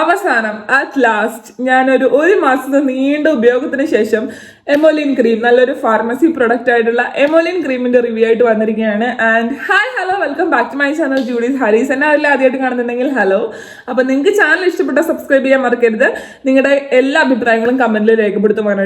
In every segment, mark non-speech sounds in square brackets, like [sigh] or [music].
അവസാനം at last ഞാനൊരു ഒരു മാസത്തെ നീണ്ട ഉപയോഗത്തിന് ശേഷം എമോലിൻ ക്രീം നല്ലൊരു ഫാർമസി പ്രൊഡക്റ്റ് ആയിട്ടുള്ള എമോലിൻ ക്രീമിന്റെ റിവ്യൂ ആയിട്ട് വന്നിരിക്കുകയാണ്. And hi hello welcome back to my channel Judy's Harees എന്നെ അതിൽ ആദ്യമായിട്ട് കാണുന്നുണ്ടെങ്കിൽ ഹലോ അപ്പൊ നിങ്ങൾക്ക് ചാനൽ ഇഷ്ടപ്പെട്ട സബ്സ്ക്രൈബ് ചെയ്യാൻ മറക്കരുത്. നിങ്ങളുടെ എല്ലാ അഭിപ്രായങ്ങളും കമന്റിൽ രേഖപ്പെടുത്തുവാണ്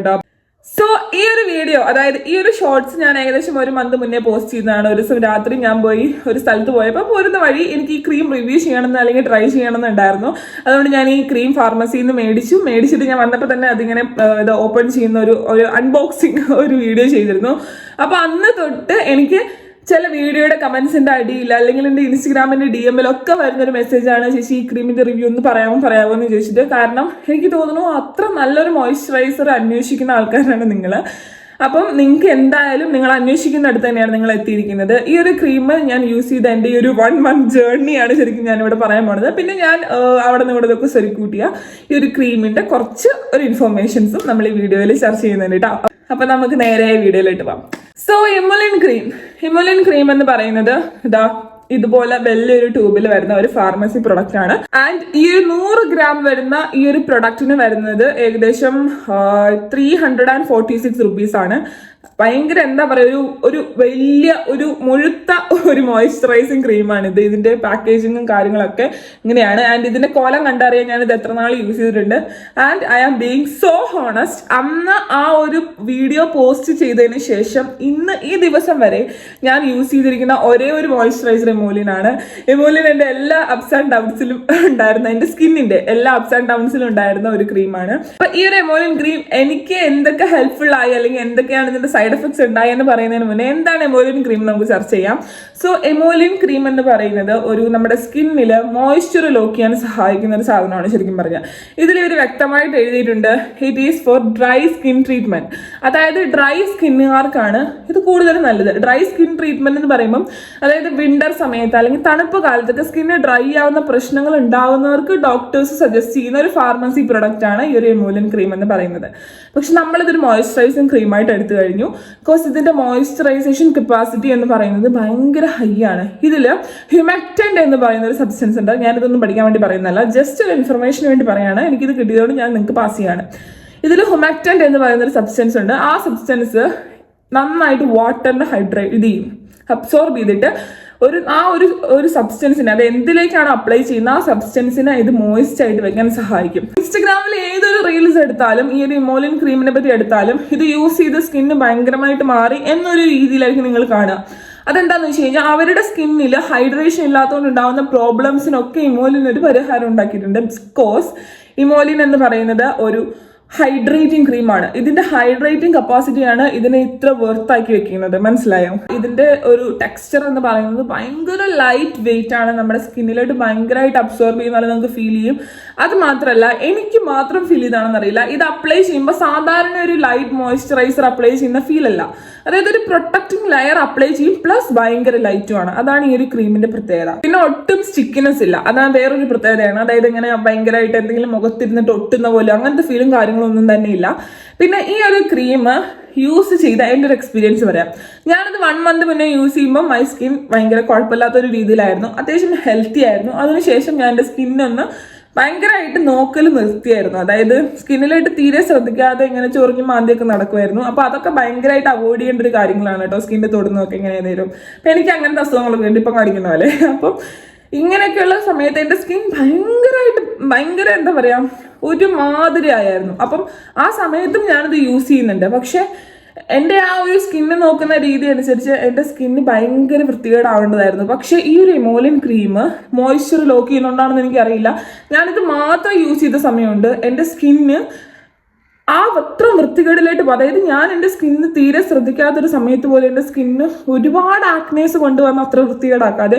സോ ഈ ഒരു വീഡിയോ അതായത് ഈ ഒരു ഷോർട്സ് ഞാൻ ഏകദേശം ഒരു മന്ത് മുന്നേ പോസ്റ്റ് ചെയ്തതാണ്. ഒരു ദിവസം രാത്രി ഞാൻ പോയി ഒരു സ്ഥലത്ത് പോയപ്പോൾ പോരുന്ന വഴി എനിക്ക് ഈ ക്രീം റിവ്യൂ ചെയ്യണമെന്ന് അല്ലെങ്കിൽ ട്രൈ ചെയ്യണമെന്നുണ്ടായിരുന്നു അതുകൊണ്ട് ഞാൻ ഈ ക്രീം ഫാർമസിയിൽ നിന്ന് മേടിച്ചു. മേടിച്ചിട്ട് ഞാൻ വന്നപ്പോൾ തന്നെ അതിങ്ങനെ ഇത് ഓപ്പൺ ചെയ്യുന്ന ഒരു ഒരു അൺബോക്സിങ് [laughs] ഒരു വീഡിയോ ചെയ്തിരുന്നു. അപ്പോൾ അന്ന് തൊട്ട് എനിക്ക് ചില വീഡിയോയുടെ കമന്റ്സിന്റെ അടിയിൽ അല്ലെങ്കിൽ എന്റെ ഇൻസ്റ്റഗ്രാമിന്റെ ഡി എമ്മിലൊക്കെ വരുന്ന ഒരു മെസ്സേജാണ് ചേച്ചി ഈ ക്രീമിന്റെ റിവ്യൂ ഒന്ന് പറയാമോ പറയാമോ? എന്ന് ചോദിച്ചിട്ട് കാരണം എനിക്ക് തോന്നുന്നു അത്ര നല്ലൊരു മോയ്സ്ചറൈസർ അന്വേഷിക്കുന്ന ആൾക്കാരാണ് നിങ്ങൾ അപ്പം നിങ്ങൾക്ക് എന്തായാലും നിങ്ങൾ അന്വേഷിക്കുന്ന അടുത്ത് തന്നെയാണ് നിങ്ങൾ എത്തിയിരിക്കുന്നത്. ഈ ഒരു ക്രീം ഞാൻ യൂസ് ചെയ്ത എന്റെ ഈ ഒരു വൺ മന്ത് ജേർണിയാണ് ശരിക്കും ഞാൻ ഇവിടെ പറയാൻ പോണത്. പിന്നെ ഞാൻ അവിടെ നിന്ന് ഇവിടെ ഇതൊക്കെ സ്വരുക്കൂട്ടിയ ഈ ഒരു ക്രീമിന്റെ കുറച്ച് ഒരു ഇൻഫർമേഷൻസും നമ്മൾ ഈ വീഡിയോയിൽ ചർച്ച ചെയ്യുന്നുണ്ട് കേട്ടോ അപ്പൊ നമുക്ക് നേരെ വീഡിയോയിലോട്ട് പോവാം. So Emolene cream Emolene cream എന്ന് പറയുന്നത് ഇതാ ഇതുപോലെ വലിയൊരു ട്യൂബിൽ വരുന്ന ഒരു ഫാർമസി പ്രൊഡക്റ്റ് ആണ്. ആൻഡ് ഈ ഒരു നൂറ് ഗ്രാം വരുന്ന ഈ ഒരു പ്രൊഡക്റ്റിന് വരുന്നത് ഏകദേശം three hundred and forty six rupees ആണ്. ഭയങ്കര എന്താ പറയുക ഒരു ഒരു വലിയ ഒരു മുഴുത്ത ഒരു മോയ്സ്ചറൈസിങ് ക്രീമാണ് ഇത്. ഇതിന്റെ പാക്കേജിങ്ങും കാര്യങ്ങളൊക്കെ ഇങ്ങനെയാണ്. ആൻഡ് ഇതിന്റെ കോലം കണ്ടറിയാൻ ഞാൻ ഇത് എത്ര നാൾ യൂസ് ചെയ്തിട്ടുണ്ട്. And I am being so honest അന്ന് ആ ഒരു വീഡിയോ പോസ്റ്റ് ചെയ്തതിന് ശേഷം ഇന്ന് ഈ ദിവസം വരെ ഞാൻ യൂസ് ചെയ്തിരിക്കുന്ന ഒരേ ഒരു മോയ്സ്ചറൈസർ എമോലിനാണ് എമോലിൻ എന്റെ എല്ലാ അപ്സ് ആൻഡ് ഡൗൺസിലും ഉണ്ടായിരുന്ന എന്റെ സ്കിന്നിന്റെ എല്ലാ അപ്സ് ആൻഡ് ഡൗൺസിലും ഉണ്ടായിരുന്ന ഒരു ക്രീമാണ് അപ്പം ഈ ഒരു എമോലിൻ ക്രീം എനിക്ക് എന്തൊക്കെ ഹെൽപ്ഫുൾ ആയി അല്ലെങ്കിൽ എന്തൊക്കെയാണ് ഇതിന്റെ സൈഡ് എഫക്ട്സ് ഉണ്ടായി എന്ന് പറയുന്നതിന് മുന്നേ എന്താണ് എമോലിൻ ക്രീം നമുക്ക് ചർച്ച ചെയ്യാം. സോ എമോലിൻ ക്രീം എന്ന് പറയുന്നത് ഒരു നമ്മുടെ സ്കിന്നിൽ മോയ്സ്ചർ ലോക്ക് ചെയ്യാൻ സഹായിക്കുന്ന ഒരു സാധനമാണ് ശരിക്കും പറഞ്ഞാൽ ഇതിൽ ഇവർ വ്യക്തമായിട്ട് എഴുതിയിട്ടുണ്ട് it is for dry skin treatment അതായത് ഡ്രൈ സ്കിന്നുകാർക്കാണ് ഇത് കൂടുതൽ നല്ലത്. ഡ്രൈ സ്കിൻ ട്രീറ്റ്മെന്റ് എന്ന് പറയുമ്പം അതായത് വിന്റർ സമയത്ത് അല്ലെങ്കിൽ തണുപ്പ് കാലത്തൊക്കെ സ്കിന്ന് ഡ്രൈ ആവുന്ന പ്രശ്നങ്ങൾ ഉണ്ടാവുന്നവർക്ക് ഡോക്ടേഴ്സ് സജസ്റ്റ് ചെയ്യുന്ന ഒരു ഫാർമസി പ്രൊഡക്റ്റ് ആണ് ഈ ഒരു എമോലിൻ ക്രീം എന്ന് പറയുന്നത്. പക്ഷെ നമ്മളിതൊരു മോയ്സ്ചറൈസിങ് ക്രീമായിട്ട് എടുത്തു കഴിഞ്ഞു. ബിക്കോസ് ഇതിന്റെ മോയ്സ്ചറൈസേഷൻ കപ്പാസിറ്റി എന്ന് പറയുന്നത് ഭയങ്കര ഹൈ ആണ്. ഇതിൽ ഹ്യൂമാക്റ്റന്റ് എന്ന് പറയുന്ന ഒരു സബ്സ്റ്റൻസ് ഉണ്ട്. ഞാനിതൊന്നും പഠിക്കാൻ വേണ്ടി പറയുന്നതല്ല. ജസ്റ്റ് ഒരു ഇൻഫർമേഷന് വേണ്ടി പറയാണ്. എനിക്കിത് കിട്ടിയതുകൊണ്ട് ഞാൻ നിങ്ങൾക്ക് പാസ് ചെയ്യാണ്. ഇതിൽ ഹുമാക്റ്റന്റ് എന്ന് പറയുന്ന ഒരു സബ്സ്റ്റൻസ് ഉണ്ട്. ആ സബ്സ്റ്റൻസ് നന്നായിട്ട് വാട്ടറിനെ ഹൈഡ്രേറ്റ് ഇത് ചെയ്യും. അബ്സോർബ് ചെയ്തിട്ട് ഒരു ആ ഒരു ഒരു സബ്സ്റ്റൻസിനെ അത് എന്തിലേക്കാണ് അപ്ലൈ ചെയ്യുന്നത് ആ സബ്സ്റ്റൻസിനെ ഇത് മോയിസ്റ്റ് ആയിട്ട് വെക്കാൻ സഹായിക്കും. ഇൻസ്റ്റഗ്രാമിൽ ഏതൊരു റീൽസ് എടുത്താലും ഈ ഒരു ഇമോലിൻ ക്രീമിനെ പറ്റി എടുത്താലും ഇത് യൂസ് ചെയ്ത് സ്കിന്ന് ഭയങ്കരമായിട്ട് മാറി എന്നൊരു രീതിയിലായിരിക്കും നിങ്ങൾ കാണുക. അതെന്താന്ന് വെച്ച് കഴിഞ്ഞാൽ അവരുടെ സ്കിന്നിൽ ഹൈഡ്രേഷൻ ഇല്ലാത്തതുകൊണ്ട് ഉണ്ടാകുന്ന പ്രോബ്ലംസിനൊക്കെ ഇമോലിൻ ഒരു പരിഹാരം ഉണ്ടാക്കിയിട്ടുണ്ട്. ബിക്കോസ് ഇമോലിൻ എന്ന് പറയുന്നത് ഒരു ഹൈഡ്രേറ്റിംഗ് ക്രീമാണ്. ഇതിന്റെ ഹൈഡ്രേറ്റിംഗ് കപ്പാസിറ്റിയാണ് ഇതിനെ ഇത്ര വെർത്താക്കി വെക്കുന്നത്. മനസ്സിലായോ? ഇതിന്റെ ഒരു ടെക്സ്ചർ എന്ന് പറയുന്നത് ഭയങ്കര ലൈറ്റ് വെയിറ്റ് ആണ്. നമ്മുടെ സ്കിന്നിലോട്ട് ഭയങ്കരമായിട്ട് അബ്സോർബ് ചെയ്യുന്ന നമുക്ക് ഫീൽ ചെയ്യും. അത് മാത്രമല്ല എനിക്ക് മാത്രം ഫീൽ ചെയ്താണെന്ന് അറിയില്ല ഇത് അപ്ലൈ ചെയ്യുമ്പോൾ സാധാരണ ഒരു ലൈറ്റ് മോയ്സ്ചറൈസർ അപ്ലൈ ചെയ്യുന്ന ഫീൽ അല്ല. അതായത് ഒരു പ്രൊട്ടക്റ്റിംഗ് ലെയർ അപ്ലൈ ചെയ്യും പ്ലസ് ഭയങ്കര ലൈറ്റുമാണ് അതാണ് ഈ ഒരു ക്രീമിന്റെ പ്രത്യേകത. പിന്നെ ഒട്ടും സ്റ്റിക്കിനെസ് ഇല്ല. അതാണ് വേറൊരു പ്രത്യേകതയാണ്. അതായത് ഇങ്ങനെ ഭയങ്കരമായിട്ട് എന്തെങ്കിലും മുഖത്തിരുന്നിട്ട് ഒട്ടുന്ന പോലെ അങ്ങനത്തെ ഫീലും കാര്യങ്ങളൊന്നും തന്നെ ഇല്ല. പിന്നെ ഈ ഒരു ക്രീം യൂസ് ചെയ്ത എന്റെ ഒരു എക്സ്പീരിയൻസ് പറയാം. ഞാനത് വൺ മന്ത് മുന്നേ യൂസ് ചെയ്യുമ്പോൾ മൈ സ്കിൻ ഭയങ്കര കുഴപ്പമില്ലാത്തൊരു രീതിയിലായിരുന്നു. അത്യാവശ്യം ഹെൽത്തി ആയിരുന്നു. അതിനുശേഷം ഞാൻ എന്റെ സ്കിന്നൊന്ന് ഭയങ്കരമായിട്ട് നോക്കൽ നിർത്തിയായിരുന്നു. അതായത് സ്കിന്നിലായിട്ട് തീരെ ശ്രദ്ധിക്കാതെ ഇങ്ങനെ ചൊറിഞ്ഞ് മാന്തിയൊക്കെ നടക്കുമായിരുന്നു അപ്പോൾ അതൊക്കെ ഭയങ്കരമായിട്ട് അവോയ്ഡ് ചെയ്യേണ്ട ഒരു കാര്യങ്ങളാണ് കേട്ടോ. സ്കിന്നിൽ തൊടുന്നതൊക്കെ ഇങ്ങനെ ഏതെങ്കിലും അപ്പം എനിക്ക് അങ്ങനത്തെ അസുഖങ്ങളൊക്കെ ഉണ്ട്. ഇപ്പം കാണിക്കുന്ന പോലെ. അപ്പം ഇങ്ങനെയൊക്കെയുള്ള സമയത്ത് എന്റെ സ്കിൻ ഭയങ്കരമായിട്ട് ഭയങ്കര എന്താ പറയാ ഒരു മാതിരി ആയിരുന്നു അപ്പം ആ സമയത്തും ഞാനത് യൂസ് ചെയ്യുന്നുണ്ട്. പക്ഷെ എന്റെ ആ ഒരു സ്കിന്ന് നോക്കുന്ന രീതി അനുസരിച്ച് എന്റെ സ്കിന്ന് ഭയങ്കര വൃത്തികേടാവേണ്ടതായിരുന്നു. പക്ഷേ ഈ ഒരു എമോലിൻ ക്രീം മോയ്സ്ചർ ലോക്ക് ചെയ്യുന്നുണ്ടാണെന്ന് എനിക്കറിയില്ല. ഞാനിത് മാത്രം യൂസ് ചെയ്ത സമയമുണ്ട്. എന്റെ സ്കിന്ന് ആ അത്ര വൃത്തികേടിലായിട്ട്. അതായത് ഞാൻ എന്റെ സ്കിന്ന് തീരെ ശ്രദ്ധിക്കാത്തൊരു സമയത്ത് പോലെ എന്റെ സ്കിന്ന് ഒരുപാട് ആക്നേസ് കൊണ്ടുവന്ന് അത്ര വൃത്തികേടാക്കാതെ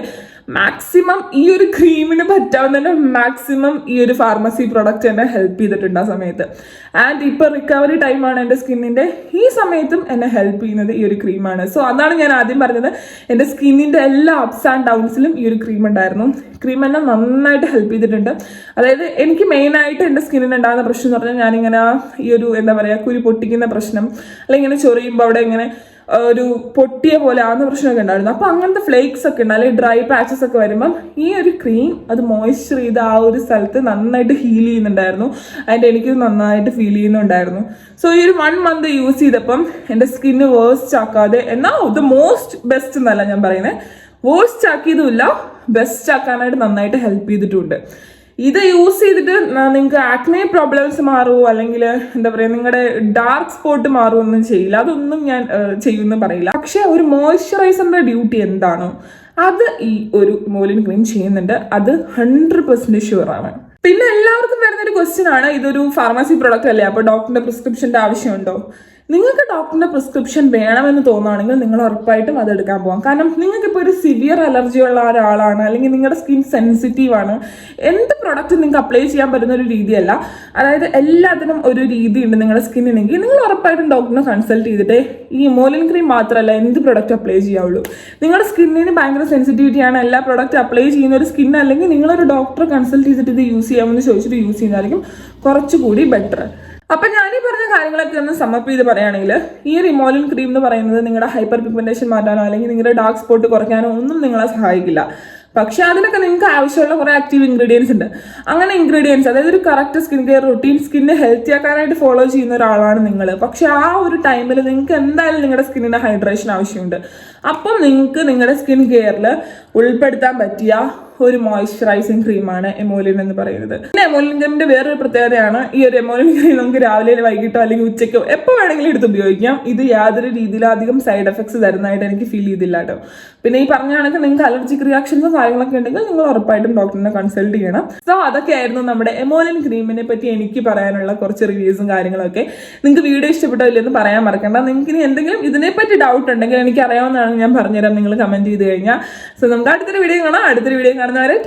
മാക്സിമം ഈ ഒരു ക്രീമിന് പറ്റാവുന്നതിന് മാക്സിമം ഈ ഒരു ഫാർമസി പ്രൊഡക്റ്റ് എന്നെ ഹെൽപ്പ് ചെയ്തിട്ടുണ്ട് ആ സമയത്ത്. ആൻഡ് ഇപ്പോൾ റിക്കവറി ടൈമാണ് എന്റെ സ്കിന്നിന്റെ. ഈ സമയത്തും എന്നെ ഹെൽപ്പ് ചെയ്യുന്നത് ഈ ഒരു ക്രീമാണ് സോ അതാണ് ഞാൻ ആദ്യം പറഞ്ഞത്. എന്റെ സ്കിന്നിന്റെ എല്ലാ അപ്സ് ആൻഡ് ഡൗൺസിലും ഈ ഒരു ക്രീം ഉണ്ടായിരുന്നു. ക്രീം എന്നെ നന്നായിട്ട് ഹെൽപ്പ് ചെയ്തിട്ടുണ്ട്. അതായത് എനിക്ക് മെയിനായിട്ട് എന്റെ സ്കിന്നിന് ഉണ്ടാകുന്ന പ്രശ്നം എന്ന് പറഞ്ഞാൽ ഞാനിങ്ങനെ ഈ ഒരു എന്താ പറയുക കുരു പൊട്ടിക്കുന്ന പ്രശ്നം അല്ലെങ്കിൽ ഇങ്ങനെ ചൊറിയുമ്പോൾ അവിടെ ഇങ്ങനെ ഒരു പൊട്ടിയ പോലെ ആകുന്ന പ്രശ്നമൊക്കെ ഉണ്ടായിരുന്നു. അപ്പം അങ്ങനത്തെ ഫ്ലേക്സ് ഒക്കെ ഉണ്ട്. അല്ലെങ്കിൽ ഡ്രൈ പാച്ചസ് ഒക്കെ വരുമ്പം ഈ ഒരു ക്രീം അത് മോയ്സ്ചർ ചെയ്ത് ആ ഒരു സ്ഥലത്ത് നന്നായിട്ട് ഹീൽ ചെയ്യുന്നുണ്ടായിരുന്നു. അതിന്റെ എനിക്ക് നന്നായിട്ട് ഫീൽ ചെയ്യുന്നുണ്ടായിരുന്നു. സോ ഈ ഒരു വൺ മന്ത് യൂസ് ചെയ്തപ്പം എന്റെ സ്കിന്ന് വേസ്റ്റ് ആക്കാതെ എന്നാൽ ദ മോസ്റ്റ് ബെസ്റ്റ് എന്നല്ല ഞാൻ പറയുന്നത് വേസ്റ്റ് ആക്കിയതുമില്ല. ബെസ്റ്റ് ആക്കാനായിട്ട് നന്നായിട്ട് ഹെൽപ്പ് ചെയ്തിട്ടുണ്ട്. ഇത് യൂസ് ചെയ്തിട്ട് നിങ്ങൾക്ക് ആക്നെ പ്രോബ്ലംസ് മാറുമോ അല്ലെങ്കിൽ എന്താ പറയുക നിങ്ങളുടെ ഡാർക്ക് സ്പോട്ട് മാറുമൊന്നും ചെയ്യില്ല. അതൊന്നും ഞാൻ ചെയ്യുമെന്ന് പറയില്ല. പക്ഷേ ഒരു മോയ്സ്ചറൈസറിന്റെ ഡ്യൂട്ടി എന്താണോ? അത് ഈ ഒരു മോലിൻ ക്രീം ചെയ്യുന്നുണ്ട്. അത് ഹൺഡ്രഡ് പെർസെന്റ് ഷുവർ ആണ്. പിന്നെ എല്ലാവർക്കും വരുന്നൊരു ക്വസ്റ്റ്യൻ ആണ്. ഇതൊരു ഫാർമസി പ്രൊഡക്റ്റ് അല്ലേ? അപ്പോൾ ഡോക്ടറിന്റെ പ്രിസ്ക്രിപ്ഷന്റെ ആവശ്യമുണ്ടോ? നിങ്ങൾക്ക് ഡോക്ടറിന്റെ പ്രിസ്ക്രിപ്ഷൻ വേണമെന്ന് തോന്നുകയാണെങ്കിൽ നിങ്ങൾ ഉറപ്പായിട്ടും അത് എടുക്കാൻ പോകാം കാരണം നിങ്ങൾക്ക് ഇപ്പോൾ ഒരു സിവിയർ അലർജി ഉള്ള ഒരാളാണ് അല്ലെങ്കിൽ നിങ്ങളുടെ സ്കിൻ സെൻസിറ്റീവ് ആണ് എന്ത് പ്രൊഡക്റ്റ് നിങ്ങൾക്ക് അപ്ലൈ ചെയ്യാൻ പറ്റുന്ന ഒരു രീതിയല്ല. അതായത് എല്ലാത്തിനും ഒരു രീതിയുണ്ട് നിങ്ങളുടെ സ്കിന്നിനെങ്കിൽ നിങ്ങൾ ഉറപ്പായിട്ടും ഡോക്ടറിനെ കൺസൾട്ട് ചെയ്തിട്ട് ഈ മോലിൻ ക്രീം മാത്രമല്ല എന്ത് പ്രൊഡക്റ്റ് അപ്ലൈ ചെയ്യാവുള്ളൂ. നിങ്ങളുടെ സ്കിന്നിന് ഭയങ്കര സെൻസിറ്റിവിറ്റി ആണ്. എല്ലാ പ്രൊഡക്റ്റ് അപ്ലൈ ചെയ്യുന്ന ഒരു സ്കിൻ അല്ലെങ്കിൽ നിങ്ങളൊരു ഡോക്ടറെ കൺസൾട്ട് ചെയ്തിട്ട് ഇത് യൂസ് ചെയ്യാമെന്ന് ചോദിച്ചിട്ട് യൂസ് ചെയ്യുന്നതായിരിക്കും കുറച്ചുകൂടി ബെറ്റർ അപ്പൊ ഞാൻ ഈ പറഞ്ഞ കാര്യങ്ങളൊക്കെ ഒന്ന് സമ്മപ്പ് ചെയ്ത് പറയുകയാണെങ്കിൽ ഈ റിമോലിൻ ക്രീം എന്ന് പറയുന്നത് നിങ്ങളുടെ ഹൈപ്പർ പിഗ്മെന്റേഷൻ മാറ്റാനോ അല്ലെങ്കിൽ നിങ്ങളുടെ ഡാർക്ക് സ്പോട്ട് കുറയ്ക്കാനോ ഒന്നും നിങ്ങളെ സഹായിക്കില്ല. പക്ഷെ അതിനൊക്കെ നിങ്ങൾക്ക് ആവശ്യമുള്ള കുറെ ആക്റ്റീവ് ഇൻഗ്രീഡിയൻസ് ഉണ്ട്. അങ്ങനെ ഇൻഗ്രീഡിയൻസ് അതായത് ഒരു കറക്റ്റ് സ്കിൻ കെയർ റുട്ടീൻ സ്കിന്നെ ഹെൽത്തി ആക്കാനായിട്ട് ഫോളോ ചെയ്യുന്ന ഒരാളാണ് നിങ്ങൾ പക്ഷെ ആ ഒരു ടൈമിൽ നിങ്ങൾക്ക് എന്തായാലും നിങ്ങളുടെ സ്കിന്നിന് ഹൈഡ്രേഷൻ ആവശ്യമുണ്ട്. അപ്പം നിങ്ങൾക്ക് നിങ്ങളുടെ സ്കിൻ കെയറിൽ ഉൾപ്പെടുത്താൻ പറ്റിയ ഒരു മോയ്സ്ചറൈസിങ് ക്രീമാണ് എമോലിൻ എന്ന് പറയുന്നത്. പിന്നെ എമോലിൻ ക്രീമിന്റെ വേറൊരു പ്രത്യേകതയാണ് ഈ ഒരു എമോലിൻ ക്രീം നമുക്ക് രാവിലെ വൈകിട്ടോ അല്ലെങ്കിൽ ഉച്ചയ്ക്കോ എപ്പോൾ വേണമെങ്കിലും എടുത്ത് ഉപയോഗിക്കാം. ഇത് യാതൊരു രീതിയിലധികം സൈഡ് എഫക്ട്സ് തരുന്നതായിട്ട് എനിക്ക് ഫീൽ ചെയ്തില്ല കേട്ടോ പിന്നെ ഈ പറഞ്ഞാണെങ്കിൽ നിങ്ങൾക്ക് അലർജിക് റിയാക്ഷൻസും കാര്യങ്ങളൊക്കെ ഉണ്ടെങ്കിൽ നിങ്ങൾ ഉറപ്പായിട്ടും ഡോക്ടറിനെ കൺസൾട്ട് ചെയ്യണം. സോ അതൊക്കെ ആയിരുന്നു നമ്മുടെ എമോലിൻ ക്രീമിനെ പറ്റി എനിക്ക് പറയാനുള്ള കുറച്ച് റിവ്യൂസും കാര്യങ്ങളൊക്കെ. നിങ്ങൾക്ക് വീഡിയോ ഇഷ്ടപ്പെട്ടോ ഇല്ലെന്ന് പറയാൻ മറക്കണ്ട. നിങ്ങൾക്ക് ഇനി എന്തെങ്കിലും ഇതിനെപ്പറ്റി ഡൗട്ട് ഉണ്ടെങ്കിൽ എനിക്ക് അറിയാവുന്നതാണ് ഞാൻ പറഞ്ഞുതരാം. നിങ്ങൾ കമന്റ് ചെയ്ത് കഴിഞ്ഞാൽ. സോ നമുക്ക് അടുത്തൊരു വീഡിയോ കാണാം. അടുത്തൊരു വീഡിയോ കാണുന്നവരെ